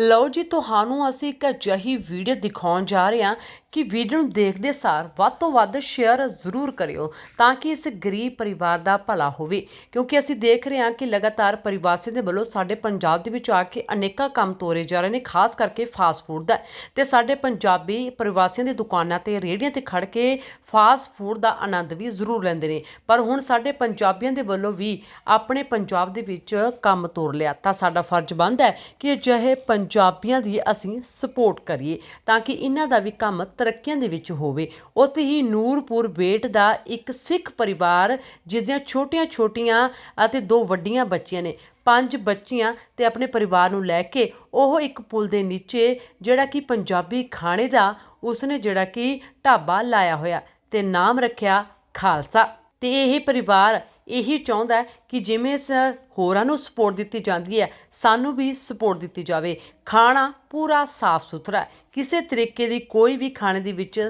ਲਓ ਜੀ ਤੁਹਾਨੂੰ ਅਸੀਂ ਇੱਕ ਅਜਿਹੀ ਵੀਡੀਓ ਦਿਖਾਉਣ ਜਾ ਰਹੇ ਹਾਂ ਕਿ ਵੀਡੀਓ ਨੂੰ ਦੇਖਦੇ ਸਾਰ ਵੱਧ ਤੋਂ ਵੱਧ ਸ਼ੇਅਰ ਜ਼ਰੂਰ ਕਰਿਓ ਤਾਂ ਕਿ ਇਸ ਗਰੀਬ ਪਰਿਵਾਰ ਦਾ ਭਲਾ ਹੋਵੇ। ਕਿਉਂਕਿ ਅਸੀਂ ਦੇਖ ਰਹੇ ਹਾਂ ਕਿ ਲਗਾਤਾਰ ਪਰਿਵਾਸੀਆਂ ਦੇ ਵੱਲੋਂ ਸਾਡੇ ਪੰਜਾਬ ਦੇ ਵਿੱਚ ਆ ਕੇ ਅਨੇਕਾਂ ਕੰਮ ਤੋਰੇ ਜਾ ਰਹੇ ਨੇ, ਖਾਸ ਕਰਕੇ ਫਾਸਟ ਫੂਡ ਦਾ। ਤੇ ਸਾਡੇ ਪੰਜਾਬੀ ਪ੍ਰਵਾਸੀਆਂ ਦੀ ਦੁਕਾਨਾਂ ਤੇ ਰੇਹੜੀਆਂ ਤੇ ਖੜ ਕੇ ਫਾਸਟ ਫੂਡ ਦਾ ਆਨੰਦ ਵੀ ਜ਼ਰੂਰ ਲੈਂਦੇ ਨੇ। ਪਰ ਹੁਣ ਸਾਡੇ ਪੰਜਾਬੀਆਂ ਦੇ ਵੱਲੋਂ ਵੀ ਆਪਣੇ ਪੰਜਾਬ ਦੇ ਵਿੱਚ ਕੰਮ ਤੋਰ ਲਿਆ। ਤਾਂ ਸਾਡਾ ਫਰਜ਼ ਬਣਦਾ ਹੈ ਕਿ ਅਜਿਹੇ ਪੰਜਾਬੀਆਂ ਦੀ ਅਸੀਂ ਸਪੋਰਟ ਕਰੀਏ ਤਾਂ ਕਿ ਇਹਨਾਂ ਦਾ ਵੀ ਕੰਮ ਤਰੱਕੀਆਂ ਦੇ ਵਿੱਚ ਹੋਵੇ। ਉੱਥੇ ਹੀ ਨੂਰਪੁਰ ਬੇਟ ਦਾ ਇੱਕ ਸਿੱਖ ਪਰਿਵਾਰ ਜਿਸ ਦੀਆਂ ਛੋਟੀਆਂ-ਛੋਟੀਆਂ ਅਤੇ ਦੋ ਵੱਡੀਆਂ ਬੱਚੀਆਂ ਨੇ, ਪੰਜ ਬੱਚੀਆਂ ਤੇ ਆਪਣੇ ਪਰਿਵਾਰ ਨੂੰ ਲੈ ਕੇ, ਉਹ ਇੱਕ ਪੁਲ ਦੇ ਨੀਚੇ, ਜਿਹੜਾ ਕਿ ਪੰਜਾਬੀ ਖਾਣੇ ਦਾ, ਉਸਨੇ ਜਿਹੜਾ ਕਿ ਢਾਬਾ ਲਾਇਆ ਹੋਇਆ ਤੇ ਨਾਮ ਰੱਖਿਆ ਖਾਲਸਾ। ਅਤੇ ਇਹ ਪਰਿਵਾਰ ਇਹੀ ਚਾਹੁੰਦਾ ਕਿ ਜਿਵੇਂ ਸ ਹੋਰਾਂ ਨੂੰ ਸਪੋਰਟ ਦਿੱਤੀ ਜਾਂਦੀ ਹੈ, ਸਾਨੂੰ ਵੀ ਸਪੋਰਟ ਦਿੱਤੀ ਜਾਵੇ। ਖਾਣਾ ਪੂਰਾ ਸਾਫ਼ ਸੁਥਰਾ ਕਿਸੇ ਤਰੀਕੇ ਦੀ ਕੋਈ ਵੀ ਖਾਣੇ ਦੇ ਵਿੱਚ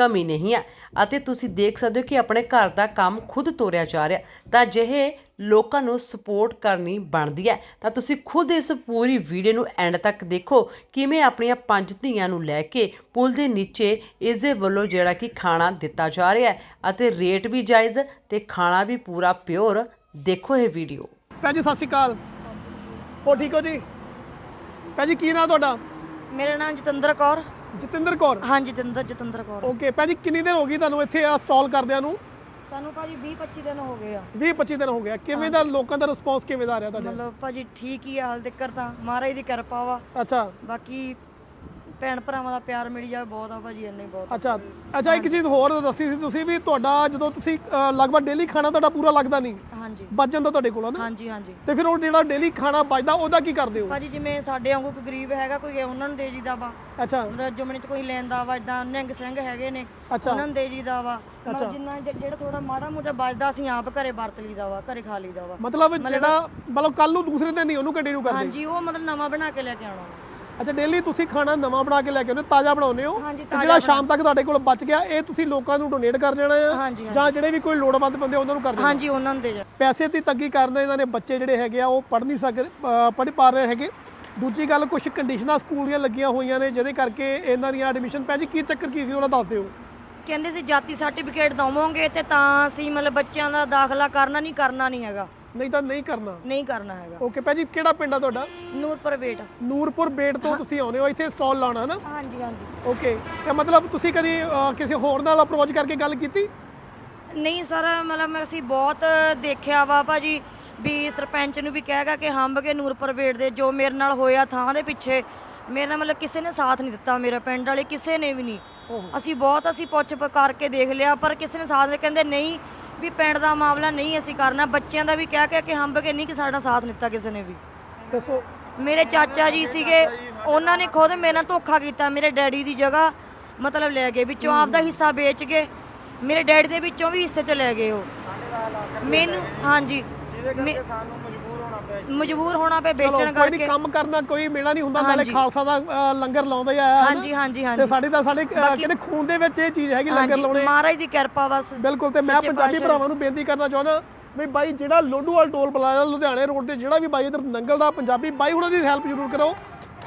ਕਮੀ ਨਹੀਂ ਹੈ ਅਤੇ ਤੁਸੀਂ ਦੇਖ ਸਕਦੇ ਹੋ ਕਿ ਆਪਣੇ ਘਰ ਦਾ ਕੰਮ ਖੁਦ ਤੋਰਿਆ ਜਾ ਰਿਹਾ। ਤਾਂ ਜਿਹੇ ਲੋਕਾਂ ਨੂੰ ਸਪੋਰਟ ਕਰਨੀ ਬਣਦੀ ਹੈ। ਤਾਂ ਤੁਸੀਂ ਖੁਦ ਇਸ ਪੂਰੀ ਵੀਡੀਓ ਨੂੰ ਐਂਡ ਤੱਕ ਦੇਖੋ। ਕਿਵੇਂ ਆਪਣੀਆਂ ਪੰਜ ਧੀਆਂ ਨੂੰ ਲੈ ਕੇ ਪੁਲ ਦੇ ਨੀਚੇ ਇਸ ਦੇ ਵੱਲੋਂ ਜਿਹੜਾ ਕਿ ਖਾਣਾ ਦਿੱਤਾ ਜਾ ਰਿਹਾ ਹੈ ਅਤੇ ਰੇਟ ਵੀ ਜਾਇਜ਼ ਤੇ ਖਾਣਾ ਵੀ ਪੂਰਾ ਪਿਓਰ ਦੇਖੋ ਇਹ ਵੀਡੀਓ ਭੈਣ ਜੀ ਸਤਿ ਸ਼੍ਰੀ ਅਕਾਲ। ਹੋ ਠੀਕ ਹੋ ਜੀ? ਭੈਣ ਜੀ ਕੀ ਨਾਮ ਤੁਹਾਡਾ? ਮੇਰਾ ਨਾਮ ਜਤਿੰਦਰ ਕੌਰ। ਜਤਿੰਦਰ ਕੌਰ? ਹਾਂਜੀ ਜਤਿੰਦਰ ਜਤਿੰਦਰ ਕੌਰ। ਓਕੇ ਭੈਣ ਜੀ ਕਿੰਨੀ ਦਿਨ ਹੋ ਗਈ ਤੁਹਾਨੂੰ ਇੱਥੇ ਆ ਸਟਾਲ ਕਰਦਿਆਂ ਨੂੰ? ਸਾਨੂੰ ਭਾਜੀ 20 25 ਦਿਨ ਹੋ ਗਏ ਆ। 20 25 ਦਿਨ ਹੋ ਗਿਆ ਕਿਵੇਂ ਦਾ ਲੋਕਾਂ ਦਾ ਰਿਸਪੌਂਸ ਕਿਵੇਂ ਦਾ ਆ ਰਿਹਾ ਤੁਹਾਡੇ? ਮਤਲਬ ਭਾਜੀ ਠੀਕ ਹੀ ਆ ਹਾਲ ਤੱਕ ਤਾਂ। ਮਹਾਰਾਜ ਦੀ ਕਿਰਪਾ ਵਾ। ਅੱਛਾ। ਬਾਕੀ ਭੈਣ ਭਰਾਵਾਂ ਦਾ ਪਿਆਰ ਮਿਲੀ ਜਾਵੇ ਬਹੁਤ ਆ ਭਾਜੀ ਇੰਨੇ ਬਹੁਤ। ਅੱਛਾ। ਅੱਛਾ ਇੱਕ ਚੀਜ਼ ਹੋਰ ਦੱਸੀ ਸੀ ਤੁਸੀਂ ਵੀ ਤੁਹਾਡਾ ਜਦੋਂ ਤੁਸੀਂ ਅ, ਲਗਭਗ ਡੇਲੀ ਖਾਣਾ ਤੁਹਾਡਾ ਪੂਰਾ ਲੱਗਦਾ ਨਹੀਂ। ਹਾਂਜੀ। ਬਚ ਜਾਂਦਾ ਤੁਹਾਡੇ ਕੋਲ ਨਾ? ਹਾਂਜੀ ਹਾਂਜੀ। ਤੇ ਫਿਰ ਉਹ ਜਿਹੜਾ ਡੇਲੀ ਖਾਣਾ ਬਚਦਾ ਉਹਦਾ ਕੀ ਕਰਦੇ ਹੋ? ਭਾਜੀ ਜਿਵੇਂ ਸਾਡੇ ਵਾਂਗੂ ਕੋਈ ਗਰੀਬ ਹੈਗਾ ਕੋਈ ਉਹਨਾਂ ਨੂੰ ਦੇ ਜੀਦਾ ਵਾ। ਅੱਛਾ। ਮਤਲਬ ਜਮਣੇ ਚ ਕੋਈ ਲੈਂਦਾ ਵਾ ਇਦਾਂ ਨਿਹੰਗ ਸਿੰਘ ਹੈਗੇ ਨੇ ਅੱਛਾ। ਉਹਨਾਂ ਨੂੰ ਦੇ ਜੀਦਾ ਵਾ। ਮਤਲਬ ਜਿੰਨਾ ਜਿ- ਜਿਹੜਾ ਥੋੜਾ ਮਾੜਾ ਮੋਟਾ ਬਚਦਾ ਅਸੀਂ ਆਪ ਘਰੇ ਵਰਤ ਲਈਦਾ ਵਾ ਘਰੇ ਖਾ ਲਈਦਾ ਵਾ। ਮਤਲਬ ਜਿਹੜਾ ਮਤਲਬ ਕੱਲ ਨੂੰ ਦੂਸਰੇ ਦਿਨ ਨਹੀਂ ਉਹਨੂੰ ਕੰਟੀਨਿਊ ਕਰਦੇ। ਹਾਂਜੀ ਉਹ ਮਤਲਬ ਨਵਾਂ ਬਣਾ ਕੇ ਲੈ ਕੇ ਆਉਣਾ ਵਾ। ਅੱਛਾ ਡੇਲੀ ਤੁਸੀਂ ਖਾਣਾ ਨਵਾਂ ਬਣਾ ਕੇ ਲੈ ਕੇ ਆਉਂਦੇ ਹੋ ਤਾਜ਼ਾ ਬਣਾਉਂਦੇ ਹੋ? ਹਾਂਜੀ, ਤੇ ਜਿਹੜਾ ਸ਼ਾਮ ਤੱਕ ਤੁਹਾਡੇ ਕੋਲ ਬਚ ਗਿਆ ਇਹ ਤੁਸੀਂ ਲੋਕਾਂ ਨੂੰ ਡੋਨੇਟ ਕਰ ਜਾਣਾ ਆ? ਹਾਂਜੀ, ਜਾਂ ਜਿਹੜੇ ਵੀ ਕੋਈ ਲੋੜਵੰਦ ਬੰਦੇ ਉਹਨਾਂ ਨੂੰ ਕਰ ਦੇਣਾ? ਹਾਂਜੀ ਉਹਨਾਂ ਨੂੰ ਦੇ ਜਾ ਪੈਸੇ ਦੀ ਤੰਗੀ ਕਾਰਨ ਇਹਨਾਂ ਦੇ ਬੱਚੇ ਜਿਹੜੇ ਹੈਗੇ ਆ ਉਹ ਪੜ੍ਹ ਨਹੀਂ ਸਕ ਪੜ੍ਹ ਪਾ ਰਹੇ ਹੈਗੇ। ਦੂਜੀ ਗੱਲ ਕੁਝ ਕੰਡੀਸ਼ਨਾਂ ਸਕੂਲ ਦੀਆਂ ਲੱਗੀਆਂ ਹੋਈਆਂ ਨੇ ਜਿਹਦੇ ਕਰਕੇ ਇਹਨਾਂ ਦੀਆਂ ਐਡਮਿਸ਼ਨ ਪੈ ਜੀ ਕੀ ਚੱਕਰ ਕੀ ਸੀ ਉਹਨਾਂ ਦੱਸ ਦਿਓ। ਕਹਿੰਦੇ ਸੀ ਜਾਤੀ ਸਰਟੀਫਿਕੇਟ ਦਵਾਂਗੇ ਤੇ ਤਾਂ ਅਸੀਂ ਮਤਲਬ ਬੱਚਿਆਂ ਦਾ ਦਾਖਲਾ ਕਰਨਾ ਨਹੀਂ ਕਰਨਾ ਨਹੀਂ ਹੈਗਾ। ਨਹੀਂ ਤਾਂ ਨਹੀਂ ਕਰਨਾ। ਨਹੀਂ ਕਰਨਾ ਹੈਗਾ। ਓਕੇ ਭੈ ਜੀ ਕਿਹੜਾ ਪਿੰਡ ਆ ਤੁਹਾਡਾ? ਨੂਰਪੁਰ ਵੇਟ ਨੂਰਪੁਰ ਬੇਟ ਤੋਂ ਤੁਸੀਂ ਆਉਂਦੇ ਹੋ ਇੱਥੇ ਸਟਾਲ ਲਾਉਣਾ ਹੈ ਨਾ ਹਾਂਜੀ ਹਾਂਜੀ। ਓਕੇ ਤੇ ਮਤਲਬ ਤੁਸੀਂ ਕਦੀ ਅਹ, ਕਿਸੇ ਹੋਰ ਨਾਲ ਅਪਰੋਚ ਕਰਕੇ ਗੱਲ ਕੀਤੀ? ਨਹੀਂ ਸਰ ਮਤਲਬ ਮੈਂ ਅਸੀਂ ਬਹੁਤ ਦੇਖਿਆ ਵਾ ਭਾਜੀ ਵੀ ਸਰਪੰਚ ਨੂੰ ਵੀ ਕਹੇਗਾ ਕਿ ਹੰਬ ਕੇ ਨੂਰਪੁਰ ਵੇਟ ਦੇ ਜੋ ਮੇਰੇ ਨਾਲ ਹੋਇਆ ਥਾਂ ਦੇ ਪਿੱਛੇ ਮੇਰੇ ਨਾਲ ਮਤਲਬ ਕਿਸੇ ਨੇ ਸਾਥ ਨਹੀਂ ਦਿੱਤਾ ਮੇਰੇ ਪਿੰਡ ਵਾਲੇ ਕਿਸੇ ਨੇ ਵੀ ਨਹੀਂ। ਅਸੀਂ ਬਹੁਤ ਅਸੀਂ ਪੁੱਛ ਪ- ਕਰਕੇ ਦੇਖ ਲਿਆ ਪਰ ਕਿਸੇ ਨੇ ਸਾਥ ਨਹੀਂ ਕਹਿੰਦੇ ਨਹੀਂ ਵੀ ਪਿੰਡ ਦਾ ਮਾਮਲਾ ਨਹੀਂ ਅਸੀਂ ਕਰਨਾ ਬੱਚਿਆਂ ਦਾ ਵੀ ਕਹਿ ਕੇ ਕਿ ਹੰਬ ਕੇ ਨਹੀਂ ਕਿ ਸਾਡਾ ਸਾਥ ਦਿੱਤਾ ਕਿਸੇ ਨੇ ਵੀ। ਦੱਸੋ। ਮੇਰੇ ਚਾਚਾ ਜੀ ਸੀਗੇ ਉਹਨਾਂ ਨੇ ਖੁਦ ਮੇਰੇ ਨਾਲ ਧੋਖਾ ਕੀਤਾ ਮੇਰੇ ਡੈਡੀ ਦੀ ਜਗ੍ਹਾ ਮਤਲਬ ਲੈ ਗਏ ਵਿੱਚੋਂ ਆਪਦਾ ਹਿੱਸਾ ਵੇਚ ਕੇ ਮੇਰੇ ਡੈਡੀ ਦੇ ਵਿੱਚੋਂ ਵੀ ਹਿੱਸੇ ਚ ਲੈ ਗਏ ਉਹ। ਮੈਨੂੰ ਹਾਂਜੀ। ਮਜਬੂਰ ਹੋਣਾ ਚਲੋ ਵੇਚਣ ਕੋਈ ਨਹੀਂ ਕਰਕੇ। ਕੰਮ ਕਰਨਾ ਕੋਈ ਮੇਲਾ ਨਹੀਂ ਹੁੰਦਾ ਨਾਲੇ ਹਾਂਜੀ। ਖਾਲਸਾ ਦਾ ਲੰਗਰ ਲਾਉਂਦਾ ਹੀ ਆਇਆ। ਹਾਂਜੀ ਹਾਂਜੀ ਤੇ ਹਾਂਜੀ। ਸਾਡੇ ਤਾਂ ਸਾਡੇ ਕਹਿੰਦੇ ਖੂਨ ਦੇ ਵਿੱਚ ਇਹ ਚੀਜ਼ ਹੈਗੀ ਲੰਗਰ ਹਾਂਜੀ ਲਾਉਣੇ। ਮਹਾਰਾਜ ਦੀ ਕਿਰਪਾ ਬਸ ਬਿਲਕੁਲ ਤੇ ਮੈਂ ਸੱਚੇ ਪੰਜਾਬੀ ਪਾਤਸ਼ਾਹ। ਭਰਾਵਾਂ ਨੂੰ ਬੇਨਤੀ ਕਰਨਾ ਚਾਹੁੰਦਾ ਵੀ ਬਾਈ ਜਿਹੜਾ ਲੋਡੂਵਾਲ ਟੋਲ ਪਲਾਜ਼ਾ ਲੁਧਿਆਣੇ ਰੋਡ ਤੇ ਜਿਹੜਾ ਵੀ ਬਾਈ ਇਧਰ ਨੰਗਲਦਾ ਪੰਜਾਬੀ ਬਾਈ ਹੁਣਾਂ ਦੀ ਹੈਲਪ ਜ਼ਰੂਰ ਕਰੋ।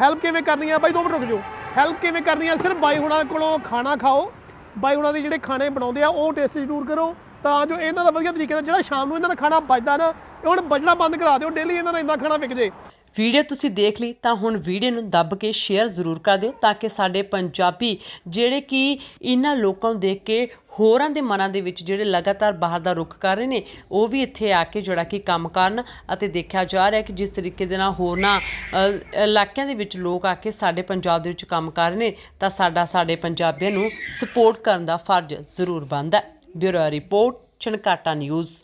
ਹੈਲਪ ਕਿਵੇਂ ਕਰਨੀ ਆ? ਬਾਈ ਦੋ ਮਿੰਟ ਰੁਕ ਜਾਓ। ਹੈਲਪ ਕਿਵੇਂ ਕਰਨੀ ਆ? ਸਿਰਫ ਬਾਈ ਹੁਣਾਂ ਕੋਲੋਂ ਖਾਣਾ ਖਾਓ। ਬਾਈ ਹੁਣਾਂ ਦੇ ਜਿਹੜੇ ਖਾਣੇ ਬਣਾਉਂਦੇ ਆ ਉਹ ਟੇਸਟ ਜ਼ਰੂਰ ਕਰੋ। ਤਾਂ ਜੋ ਇਹਨਾਂ ਦਾ ਵਧੀਆ ਤਰੀਕੇ ਨਾਲ ਜਿਹੜਾ ਸ਼ਾਮ ਨੂੰ ਇਹਨਾਂ ਦਾ ਖਾਣਾ ਬਚਦਾ ਨਾ ਇਹ ਹੁਣ ਬਚਣਾ ਬੰਦ ਕਰਾ ਦਿਓ ਡੇਲੀ ਇਹਨਾਂ ਦਾ ਇੰਨਾ ਖਾਣਾ ਵਿਕ ਜੇ। ਵੀਡੀਓ ਤੁਸੀਂ ਦੇਖ ਲਈ ਤਾਂ ਹੁਣ ਵੀਡੀਓ ਨੂੰ ਦੱਬ ਕੇ ਸ਼ੇਅਰ ਜ਼ਰੂਰ ਕਰ ਦਿਓ ਤਾਂ ਕਿ ਸਾਡੇ ਪੰਜਾਬੀ ਜਿਹੜੇ ਕਿ ਇਹਨਾਂ ਲੋਕਾਂ ਨੂੰ ਦੇਖ ਕੇ ਹੋਰਾਂ ਦੇ ਮਨਾਂ ਦੇ ਵਿੱਚ ਜਿਹੜੇ ਲਗਾਤਾਰ ਬਾਹਰ ਦਾ ਰੁਖ ਕਰ ਰਹੇ ਨੇ, ਉਹ ਵੀ ਇੱਥੇ ਆ ਕੇ ਜਿਹੜਾ ਕਿ ਕੰਮ ਕਰਨ ਅਤੇ ਦੇਖਿਆ ਜਾ ਰਿਹਾ ਕਿ ਜਿਸ ਤਰੀਕੇ ਦੇ ਨਾਲ ਹੋਰਨਾਂ ਇਲਾਕਿਆਂ ਦੇ ਵਿੱਚ ਲੋਕ ਆ ਕੇ ਸਾਡੇ ਪੰਜਾਬ ਦੇ ਵਿੱਚ ਕੰਮ ਕਰ ਰਹੇ ਨੇ, ਤਾਂ ਸਾਡਾ ਸਾਡੇ ਪੰਜਾਬੀਆਂ ਨੂੰ ਸਪੋਰਟ ਕਰਨ ਦਾ ਫਰਜ਼ ਜ਼ਰੂਰ ਬਣਦਾ ਹੈ। Bureau report Chhankata news.